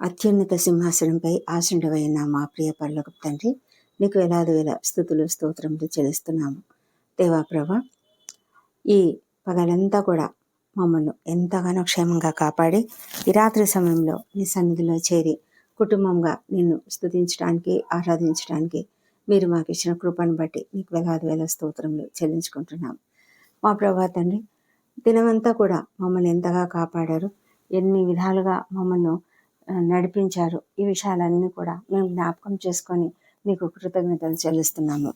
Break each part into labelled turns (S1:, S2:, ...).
S1: అత్యున్నత సింహాసనంపై ఆశుండవైన మా ప్రియ పర్లకు తండ్రి నీకు వేలాది వేల స్థుతులు స్తోత్రములు చెల్లిస్తున్నాము. దేవాప్రభ ఈ పగలంతా కూడా మమ్మల్ని ఎంతగానో క్షేమంగా కాపాడి ఈ రాత్రి సమయంలో నీ సన్నిధిలో చేరి కుటుంబంగా నిన్ను స్థుతించడానికి ఆరాధించడానికి మీరు మాకు ఇచ్చిన కృపను బట్టి నీకు వేలాది వేల స్తోత్రములు చెల్లించుకుంటున్నాం. మా ప్రభా తండ్రి దినమంతా కూడా మమ్మల్ని ఎంతగా కాపాడారు ఎన్ని విధాలుగా మమ్మల్ని నడిపించారు ఈ విషయాలన్నీ కూడా మేము జ్ఞాపకం చేసుకొని నీకు కృతజ్ఞతలు చెల్లిస్తున్నాము.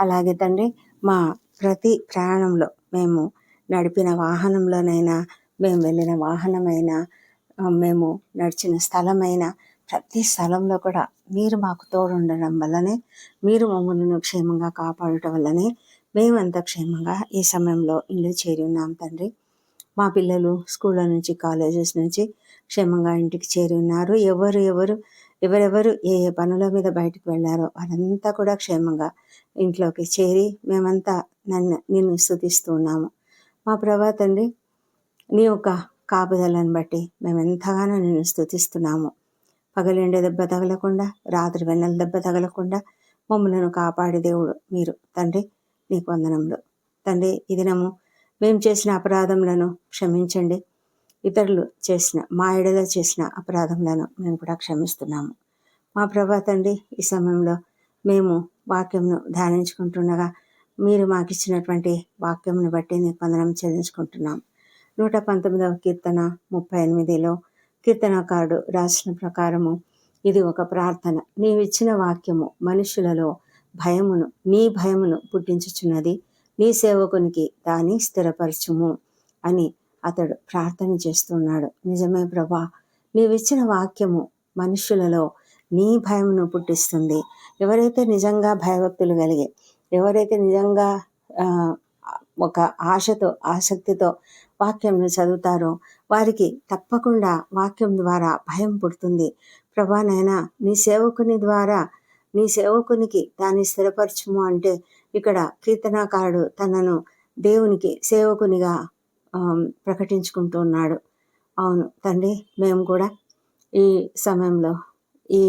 S1: అలాగే తండ్రి మా ప్రతి ప్రయాణంలో మేము నడిపిన వాహనంలోనైనా మేము వెళ్ళిన వాహనమైనా మేము నడిచిన స్థలమైనా ప్రతి స్థలంలో కూడా మీరు మాకు తోడు ఉండడం వల్లనే మీరు మమ్మల్ని క్షేమంగా కాపాడటం వల్లనే మేమంతా క్షేమంగా ఈ సమయంలో ఇల్లు చేరి ఉన్నాం తండ్రి. మా పిల్లలు స్కూళ్ళ నుంచి కాలేజెస్ నుంచి క్షేమంగా ఇంటికి చేరి ఉన్నారు. ఎవరు ఎవరు ఎవరెవరు ఏ ఏ పనుల మీద బయటకు వెళ్ళారో వాళ్ళంతా కూడా క్షేమంగా ఇంట్లోకి చేరి మేమంతా నన్ను నిన్ను స్థుతిస్తూ ఉన్నాము. మా ప్రభా తండ్రి నీ యొక్క కాపుదలను బట్టి మేము ఎంతగానో నిన్ను స్థుతిస్తున్నాము. పగలెండే దెబ్బ తగలకుండా రాత్రి వెన్నెల దెబ్బ తగలకుండా మమ్మలను కాపాడే దేవుడు మీరు తండ్రి నీకు వందనములు. తండ్రి ఈ దినము మేము చేసిన అపరాధములను క్షమించండి. ఇతరులు చేసిన మా ఎడలో చేసిన అపరాధములను మేము కూడా క్షమిస్తున్నాము. మా ప్రభా తండ్రి ఈ సమయంలో మేము వాక్యంను ధ్యానించుకుంటుండగా మీరు మాకు ఇచ్చినటువంటి వాక్యంను బట్టి నీకు వందనం చెల్లించుకుంటున్నాం. నూట పంతొమ్మిదవ కీర్తన ముప్పై ఎనిమిదిలో కీర్తనకారుడు రాసిన ప్రకారము ఇది ఒక ప్రార్థన. నీవిచ్చిన వాక్యము మనుషులలో భయమును నీ భయమును పుట్టించుచున్నది. నీ సేవకునికి దాన్ని స్థిరపరచుము అని అతడు ప్రార్థన చేస్తున్నాడు. నిజమే ప్రభా నీవిచ్చిన వాక్యము మనుషులలో నీ భయమును పుట్టిస్తుంది. ఎవరైతే నిజంగా భయభక్తులు కలిగి ఎవరైతే నిజంగా ఒక ఆశతో ఆసక్తితో వాక్యంను చదువుతారో వారికి తప్పకుండా వాక్యం ద్వారా భయం పుడుతుంది. ప్రభానైనా నీ సేవకుని ద్వారా నీ సేవకునికి దాన్ని స్థిరపరచుము అంటే ఇక్కడ కీర్తనాకారుడు తనను దేవునికి సేవకునిగా ప్రకటించుకుంటున్నాడు ప్రకటించుకుంటూ ఉన్నాడు. అవును తండ్రి మేము కూడా ఈ సమయంలో ఈ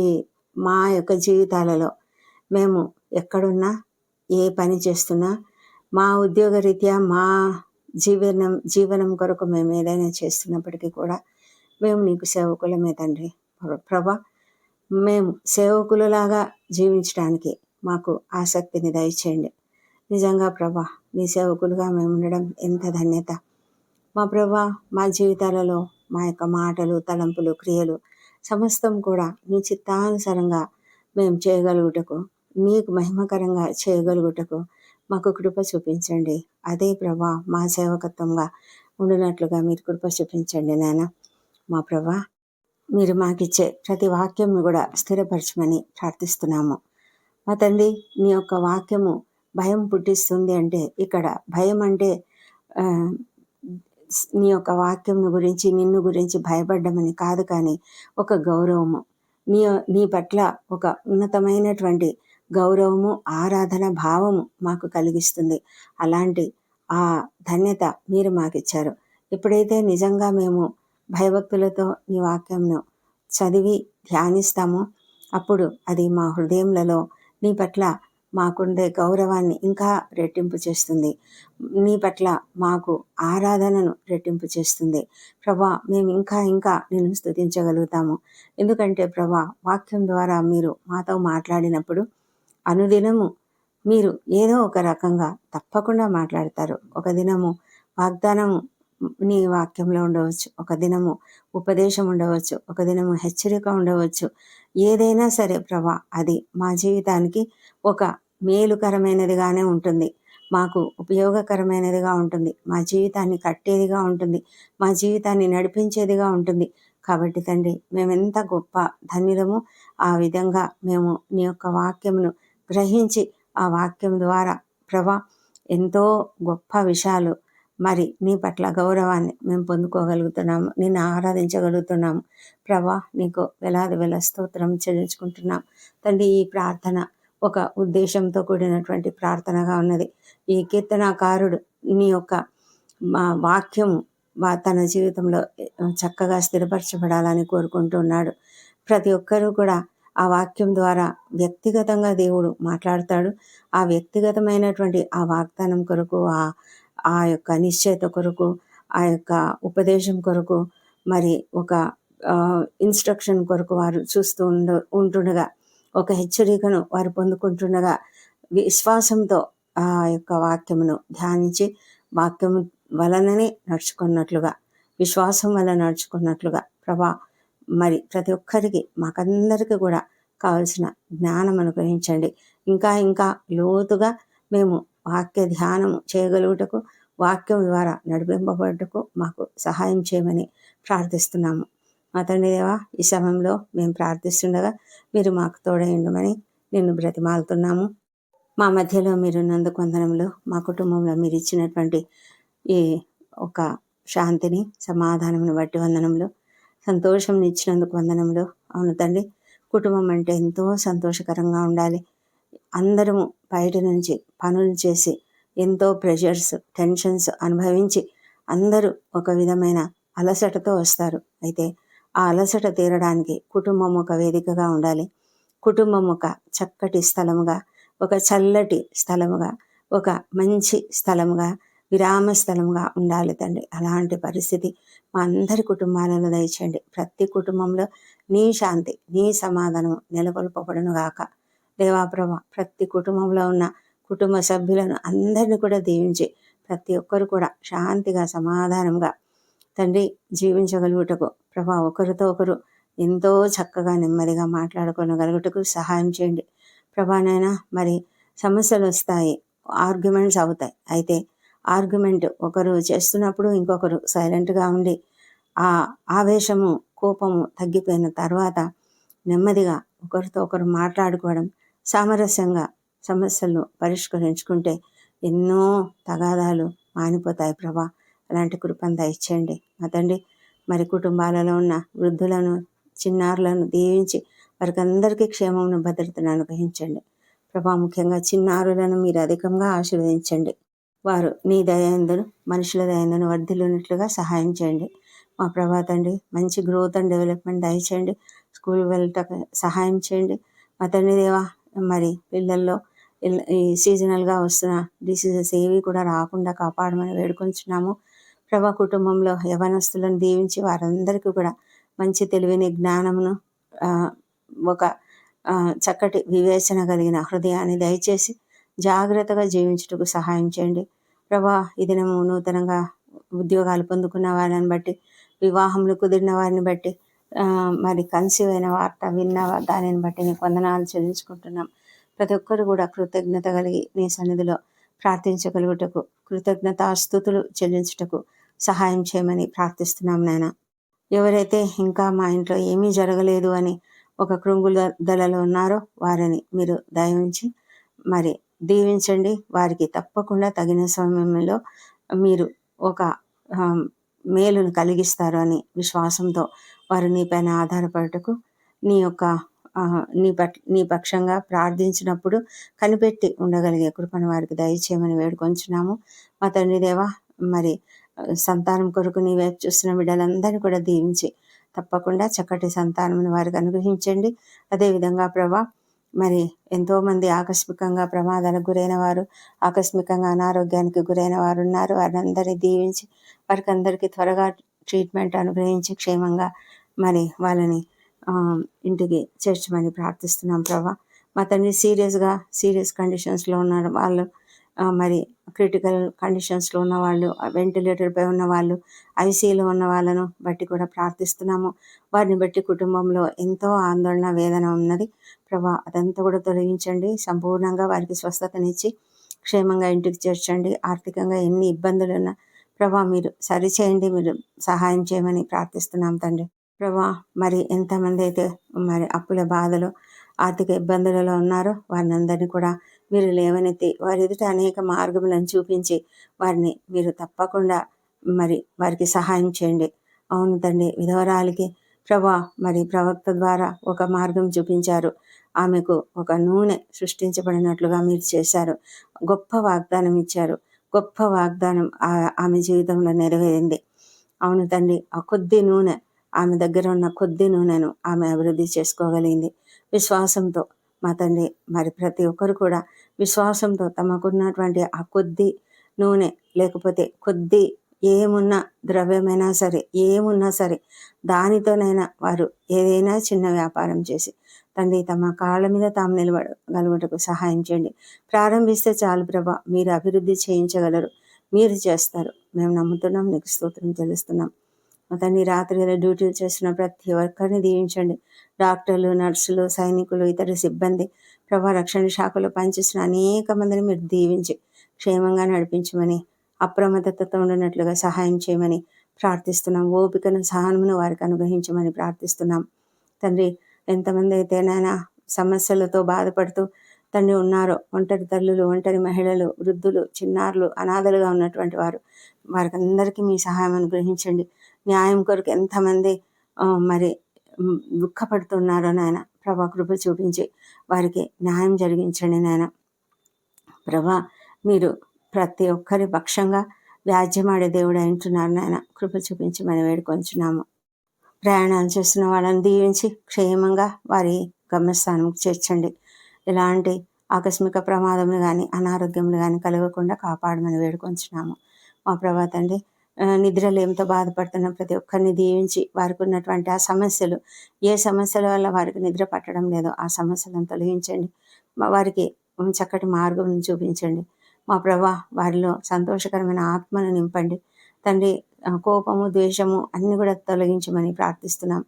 S1: మా యొక్క జీవితాలలో మేము ఎక్కడున్నా ఏ పని చేస్తున్నా మా ఉద్యోగరీత్యా మా జీవనం జీవనం కొరకు మేము ఏదైనా చేస్తున్నప్పటికీ కూడా మేము నీకు సేవకులమే తండ్రి. ప్రభా మేము సేవకులలాగా జీవించడానికి మాకు ఆసక్తిని దయచేయండి. నిజంగా ప్రభా నీ సేవకులుగా మేము ఉండడం ఎంత ధన్యత. మా ప్రభా మా జీవితాలలో మా యొక్క మాటలు తలంపులు క్రియలు సమస్తం కూడా నీ చిత్తానుసారంగా మేము చేయగలుగుటకు నీకు మహిమకరంగా చేయగలుగుటకు మాకు కృప చూపించండి. అదే ప్రభా మా సేవకత్వంగా ఉండినట్లుగా మీరు కృప చూపించండి నాయన. మా ప్రభా మీరు మాకిచ్చే ప్రతి వాక్యంను కూడా స్థిరపరచమని ప్రార్థిస్తున్నాము. మా తండ్రి నీ యొక్క వాక్యము భయం పుట్టిస్తుంది అంటే ఇక్కడ భయం అంటే నీ యొక్క వాక్యం గురించి నిన్ను గురించి భయపడ్డమని కాదు కానీ ఒక గౌరవము. నీ నీ పట్ల ఒక ఉన్నతమైనటువంటి గౌరవము ఆరాధన భావము మాకు కలిగిస్తుంది. అలాంటి ఆ ధన్యత మీరు మాకు ఇచ్చారు ఎప్పుడైతే నిజంగా మేము భయభక్తులతో నీ వాక్యంను చదివి ధ్యానిస్తామో అప్పుడు అది మా హృదయంలో నీ పట్ల మాకుండే గౌరవాన్ని ఇంకా రెట్టింపు చేస్తుంది. నీ పట్ల మాకు ఆరాధనను రెట్టింపు చేస్తుంది. ప్రభా మేము ఇంకా ఇంకా నిన్ను స్తుతించగలుగుతాము. ఎందుకంటే ప్రభా వాక్యం ద్వారా మీరు మాతో మాట్లాడినప్పుడు అనుదినము మీరు ఏదో ఒక రకంగా తప్పకుండా మాట్లాడతారు. ఒక దినము వాగ్దానము నీ వాక్యంలో ఉండవచ్చు. ఒక దినము ఉపదేశం ఉండవచ్చు. ఒక దినము హెచ్చరిక ఉండవచ్చు. ఏదైనా సరే ప్రభా అది మా జీవితానికి ఒక మేలుకరమైనదిగానే ఉంటుంది. మాకు ఉపయోగకరమైనదిగా ఉంటుంది. మా జీవితాన్ని కట్టేదిగా ఉంటుంది. మా జీవితాన్ని నడిపించేదిగా ఉంటుంది. కాబట్టి తండ్రి మేమెంత గొప్ప ధన్యులము. ఆ విధంగా మేము నీ యొక్క వాక్యమును గ్రహించి ఆ వాక్యం ద్వారా ప్రభా ఎంతో గొప్ప విషయాలు మరి నీ పట్ల గౌరవాన్ని మేము పొందుకోగలుగుతున్నాము. నిన్ను ఆరాధించగలుగుతున్నాము. ప్రభా నీకు వేలాది వేల స్తోత్రం చెల్లించుకుంటున్నాం తండ్రి ఈ ప్రార్థన ఒక ఉద్దేశంతో కూడినటువంటి ప్రార్థనగా ఉన్నది. ఈ కీర్తనాకారుడు నీ యొక్క మా వాక్యము తన జీవితంలో చక్కగా స్థిరపరచబడాలని కోరుకుంటున్నాడు ప్రతి ఒక్కరూ కూడా ఆ వాక్యం ద్వారా వ్యక్తిగతంగా దేవుడు మాట్లాడతాడు. ఆ వ్యక్తిగతమైనటువంటి ఆ వాగ్దానం కొరకు ఆ ఆ యొక్క నిశ్చయత కొరకు ఆ యొక్క ఉపదేశం కొరకు మరి ఒక ఇన్స్ట్రక్షన్ కొరకు వారు చూస్తూ ఉండ ఉంటుండగా ఒక హెచ్చరికను వారు పొందుకుంటుండగా విశ్వాసంతో ఆ యొక్క వాక్యమును ధ్యానించి వాక్యము వలననే నడుచుకున్నట్లుగా విశ్వాసం వల్ల నడుచుకున్నట్లుగా ప్రభా మరి ప్రతి ఒక్కరికి మాకందరికీ కూడా కావలసిన జ్ఞానం అనుగ్రహించండి. ఇంకా ఇంకా లోతుగా మేము వాక్య ధ్యానం చేయగలుగుటకు వాక్యం ద్వారా నడిపింపబడటకు మాకు సహాయం చేయమని ప్రార్థిస్తున్నాము. మా తండ్రి దేవా ఈ సమయంలో మేము ప్రార్థిస్తుండగా మీరు మాకు తోడైండమని నిన్ను బ్రతిమాలుతున్నాము. మా మధ్యలో మీరున్నందుకు వందనంలో మా కుటుంబంలో మీరు ఇచ్చినటువంటి ఈ ఒక శాంతిని సమాధానమును బట్టి వందనంలో సంతోషం ఇచ్చినందుకు వందనంలో అవును తండ్రి కుటుంబం అంటే ఎంతో సంతోషకరంగా ఉండాలి. అందరము బయట నుంచి పనులు చేసి ఎంతో ప్రెషర్స్ టెన్షన్స్ అనుభవించి అందరూ ఒక విధమైన అలసటతో వస్తారు. అయితే ఆ అలసట తీరడానికి కుటుంబం ఒక వేదికగా ఉండాలి. కుటుంబం ఒక చక్కటి స్థలముగా ఒక చల్లటి స్థలముగా ఒక మంచి స్థలముగా విరామ స్థలముగా ఉండాలి తండ్రి. అలాంటి పరిస్థితి మా అందరి కుటుంబాలను దయచేయండి. ప్రతి కుటుంబంలో నీ శాంతి నీ సమాధానం నెలకొల్పబడును గాక దేవాప్రభ ప్రతి కుటుంబంలో ఉన్న కుటుంబ సభ్యులను అందరిని కూడా దీవించి ప్రతి ఒక్కరు కూడా శాంతిగా సమాధానంగా తండ్రి జీవించగలుగుటకు ప్రభా ఒకరితో ఒకరు ఎంతో చక్కగా నెమ్మదిగా మాట్లాడుకోగలుగుటకు సహాయం చేయండి. ప్రభానైనా మరి సమస్యలు వస్తాయి ఆర్గ్యుమెంట్స్ అవుతాయి. అయితే ఆర్గ్యుమెంట్ ఒకరు చేస్తున్నప్పుడు ఇంకొకరు సైలెంట్గా ఉండి ఆ ఆవేశము కోపము తగ్గిపోయిన తర్వాత నెమ్మదిగా ఒకరితో ఒకరు మాట్లాడుకోవడం సామరస్యంగా సమస్యలను పరిష్కరించుకుంటే ఎన్నో తగాదాలు మానిపోతాయి ప్రభా. అలాంటి కృపను దయచేయండి. మా తండ్రి మరి కుటుంబాలలో ఉన్న వృద్ధులను చిన్నారులను దీవించి వారికి అందరికీ క్షేమమును భద్రతను అనుగ్రహించండి. ప్రభా ముఖ్యంగా చిన్నారులను మీరు అధికంగా ఆశీర్వదించండి. వారు నీ దయందును మనుషుల దయందును వర్ధిల్లున్నట్లుగా సహాయం చేయండి. మా ప్రభా తండ్రి మంచి గ్రోత్ అండ్ డెవలప్మెంట్ దయచేయండి. స్కూల్ వెళ్ళటకు సహాయం చేయండి. మా తండ్రి దేవా మరి పిల్లల్లో ఈ సీజనల్గా వస్తున్న డిసీజెస్ ఏవి కూడా రాకుండా కాపాడమని వేడుకొంచున్నాము. ప్రభా కుటుంబంలో యవనస్తులను దీవించి వారందరికీ కూడా మంచి తెలివిని జ్ఞానమును ఒక చక్కటి వివేచన కలిగిన హృదయాన్ని దయచేసి జాగ్రత్తగా జీవించుటకు సహాయం చేయండి. ప్రభా ఈ దినము నూతనంగా ఉద్యోగాలు పొందుకున్న వారిని బట్టి వివాహములు కుదిరిన వారిని బట్టి మరి కన్సీవ్ అయిన వార్త విన్న దానిని బట్టి నీకు వందనాలు చెల్లించుకుంటున్నాం. ప్రతి ఒక్కరు కూడా కృతజ్ఞత కలిగి నీ సన్నిధిలో ప్రార్థించగలుగుటకు కృతజ్ఞతాస్థుతులు చెల్లించుటకు సహాయం చేయమని ప్రార్థిస్తున్నాం నాయన. ఎవరైతే ఇంకా మా ఇంట్లో ఏమీ జరగలేదు అని ఒక కృంగుల దళలో ఉన్నారో వారిని మీరు దయించి మరి దీవించండి. వారికి తప్పకుండా తగిన సమయంలో మీరు ఒక మేలును కలిగిస్తారు అని విశ్వాసంతో వారు నీపైన ఆధారపడటకు నీ యొక్క నీ పట్ నీ పక్షంగా ప్రార్థించినప్పుడు కనిపెట్టి ఉండగలిగే కృపను వారికి దయచేయమని వేడుకొంచున్నాము. మా తండ్రి దేవా మరి సంతానం కొరకు నీ వైపు చూస్తున్న బిడ్డలందరినీ కూడా దీవించి తప్పకుండా చక్కటి సంతానం వారికి అనుగ్రహించండి. అదేవిధంగా ప్రభా మరి ఎంతోమంది ఆకస్మికంగా ప్రమాదాలకు గురైన వారు ఆకస్మికంగా అనారోగ్యానికి గురైన వారు ఉన్నారు. వారందరినీ దీవించి వారికి అందరికీ త్వరగా ట్రీట్మెంట్ అనుగ్రహించి క్షేమంగా మరి వాళ్ళని ఇంటికి చేర్చమని ప్రార్థిస్తున్నాం ప్రభా. మా తండ్రి సీరియస్గా సీరియస్ కండిషన్స్లో ఉన్నారు వాళ్ళు మరి క్రిటికల్ కండిషన్స్లో ఉన్న వాళ్ళు వెంటిలేటర్పై ఉన్న వాళ్ళు ఐసీలో ఉన్న వాళ్ళను బట్టి కూడా ప్రార్థిస్తున్నాము. వారిని బట్టి కుటుంబంలో ఎంతో ఆందోళన వేదన ఉన్నది. ప్రభా అదంతా కూడా తొలగించండి. సంపూర్ణంగా వారికి స్వస్థతనిచ్చి క్షేమంగా ఇంటికి చేర్చండి. ఆర్థికంగా ఎన్ని ఇబ్బందులు ఉన్నా ప్రభా మీరు సరిచేయండి. మీరు సహాయం చేయమని ప్రార్థిస్తున్నాం తండ్రి. ప్రభా మరి ఎంతమంది అయితే మరి అప్పుల బాధలు ఆర్థిక ఇబ్బందులలో ఉన్నారో వారిని అందరినీ కూడా మీరు లేవనెత్తి వారి ఎదుట అనేక మార్గములను చూపించి వారిని మీరు తప్పకుండా మరి వారికి సహాయం చేయండి. అవును తండ్రి విధవరాలకి ప్రభా మరి ప్రవక్త ద్వారా ఒక మార్గం చూపించారు. ఆమెకు ఒక నూనె సృష్టించబడినట్లుగా మీరు చేశారు. గొప్ప వాగ్దానం ఇచ్చారు. గొప్ప వాగ్దానం ఆమె జీవితంలో నెరవేరింది. అవును తండ్రి ఆ కొద్ది నూనె ఆమె దగ్గర ఉన్న కొద్ది నూనెను ఆమె అభివృద్ధి చేసుకోగలిగింది. విశ్వాసంతో మా తండ్రి మరి ప్రతి ఒక్కరు కూడా విశ్వాసంతో తమకున్నటువంటి ఆ కొద్ది నూనె లేకపోతే కొద్ది ఏమున్నా ద్రవ్యమైనా సరే ఏమున్నా సరే దానితోనైనా వారు ఏదైనా చిన్న వ్యాపారం చేసి తండ్రి తమ కాళ్ళ మీద తాము నిలబడగలుగుటకు సహాయం చేయండి. ప్రారంభిస్తే చాలు ప్రభా మీరు అభివృద్ధి చేయించగలరు మీరు చేస్తారు. మేము నమ్ముతున్నాం నీకు స్తోత్రం తెలుస్తున్నాం తండ్రి రాత్రి డ్యూటీలు చేస్తున్న ప్రతి ఒక్కరిని దీవించండి. డాక్టర్లు నర్సులు సైనికులు ఇతర సిబ్బంది ప్రభా రక్షణ శాఖలో పనిచేస్తున్న అనేక మందిని మీరు దీవించి క్షేమంగా నడిపించమని అప్రమత్తతో ఉండినట్లుగా సహాయం చేయమని ప్రార్థిస్తున్నాం. ఓపికను సహనమును వారికి అనుగ్రహించమని ప్రార్థిస్తున్నాం. తండ్రి ఎంతమంది అయితేనైనా సమస్యలతో బాధపడుతూ తండ్రి ఉన్నారో ఒంటరి తల్లులు ఒంటరి మహిళలు వృద్ధులు చిన్నారులు అనాథలుగా ఉన్నటువంటి వారు వారికి అందరికీ మీ సహాయం అనుగ్రహించండి. న్యాయం కొరకు ఎంతమంది మరి దుఃఖపడుతున్నారో నాయన ప్రభా కృప చూపించి వారికి న్యాయం జరిగించండి నాయన. ప్రభా మీరు ప్రతి ఒక్కరి పక్షంగా వ్యాజ్యమాడే దేవుడు అంటున్నారు నాయన. కృప చూపించి మనం వేడుకొంచున్నాము. ప్రయాణాలు చేస్తున్న వాళ్ళని దీవించి క్షేమంగా వారి గమ్యస్థానంకి చేర్చండి. ఎలాంటి ఆకస్మిక ప్రమాదములు కానీ అనారోగ్యములు కానీ కలగకుండా కాపాడమని వేడుకొంచున్నాము. మా ప్రభాత అండి నిద్రలేమితో బాధపడుతున్న ప్రతి ఒక్కరిని దీవించి వారికి ఉన్నటువంటి ఆ సమస్యలు ఏ సమస్యల వల్ల వారికి నిద్ర పట్టడం లేదో ఆ సమస్యలను తొలగించండి. వారికి చక్కటి మార్గం చూపించండి. మా ప్రభా వారిలో సంతోషకరమైన ఆత్మను నింపండి. తండ్రి కోపము ద్వేషము అన్ని కూడా తొలగించమని ప్రార్థిస్తున్నాం.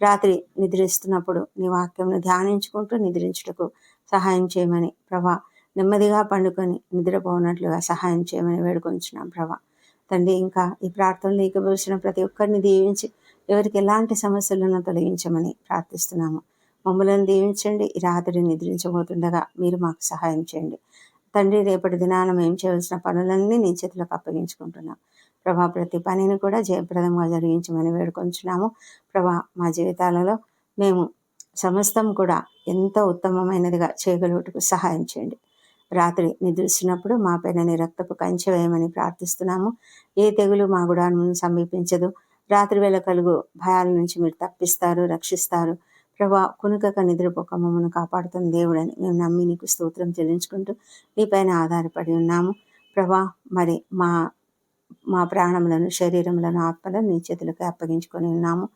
S1: రాత్రి నిద్రిస్తున్నప్పుడు నీ వాక్యంను ధ్యానించుకుంటూ నిద్రించుటకు సహాయం చేయమని ప్రభా నెమ్మదిగా పండుకొని నిద్రపోనట్లుగా సహాయం చేయమని వేడుకొంచున్నాం ప్రభా. తండ్రి ఇంకా ఈ ప్రార్థనలు ఏకబోసిన ప్రతి ఒక్కరిని దీవించి ఎవరికి ఎలాంటి సమస్యలను తొలగించమని ప్రార్థిస్తున్నాము. మమ్మల్ని దీవించండి ఈ రాత్రి నిద్రించబోతుండగా మీరు మాకు సహాయం చేయండి. తండ్రి రేపటి దినాన మేము చేయవలసిన పనులన్నీ నీ చేతులకు అప్పగించుకుంటున్నాం. ప్రభా ప్రతి పనిని కూడా జయప్రదంగా జరిగించమని వేడుకొంచున్నాము. ప్రభా మా జీవితాలలో మేము సమస్తం కూడా ఎంతో ఉత్తమమైనదిగా చేయగలుగుటకు సహాయం చేయండి. రాత్రి నిద్రిస్తున్నప్పుడు మా పైన రక్తపు కంచె వేయమని ప్రార్థిస్తున్నాము. ఏ తెగులు మా గుడాన్ని సమీపించదు. రాత్రి వేళ కలుగు భయాల నుంచి మీరు తప్పిస్తారు రక్షిస్తారు. ప్రభా కునుకక నిద్రపోక మమ్మల్ని కాపాడుతున్న దేవుడని మేము నమ్మి నీకు స్తోత్రం చెల్లించుకుంటూ నీపైన ఆధారపడి ఉన్నాము. ప్రభా మరి మా మా ప్రాణములను శరీరములను ఆత్మలను నీ చేతులకు అప్పగించుకొని ఉన్నాము.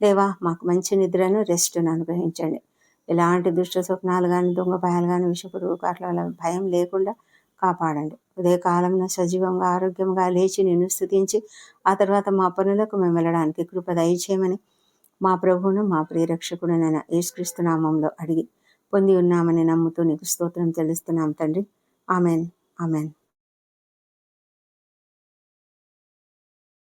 S1: దేవా మాకు మంచి నిద్రను రెస్ట్ను అనుగ్రహించండి. ఎలాంటి దుష్ట స్వప్నాలు కానీ దొంగ భయాలు కానీ విషపురుగు అట్లా భయం లేకుండా కాపాడండి. ఉదయకాలంలో సజీవంగా ఆరోగ్యంగా లేచి నిన్ను స్థుతించి ఆ తర్వాత మా పనులకు మేము వెళ్ళడానికి కృప దయచేయమని మా ప్రభువును మా ప్రియరక్షకుడునైన యేసుక్రీస్తు నామంలో అడిగి పొంది ఉన్నామని నమ్ముతూ నీకు స్తోత్రం తెలుస్తున్నాం తండ్రి. ఆమెన్. ఆమెన్.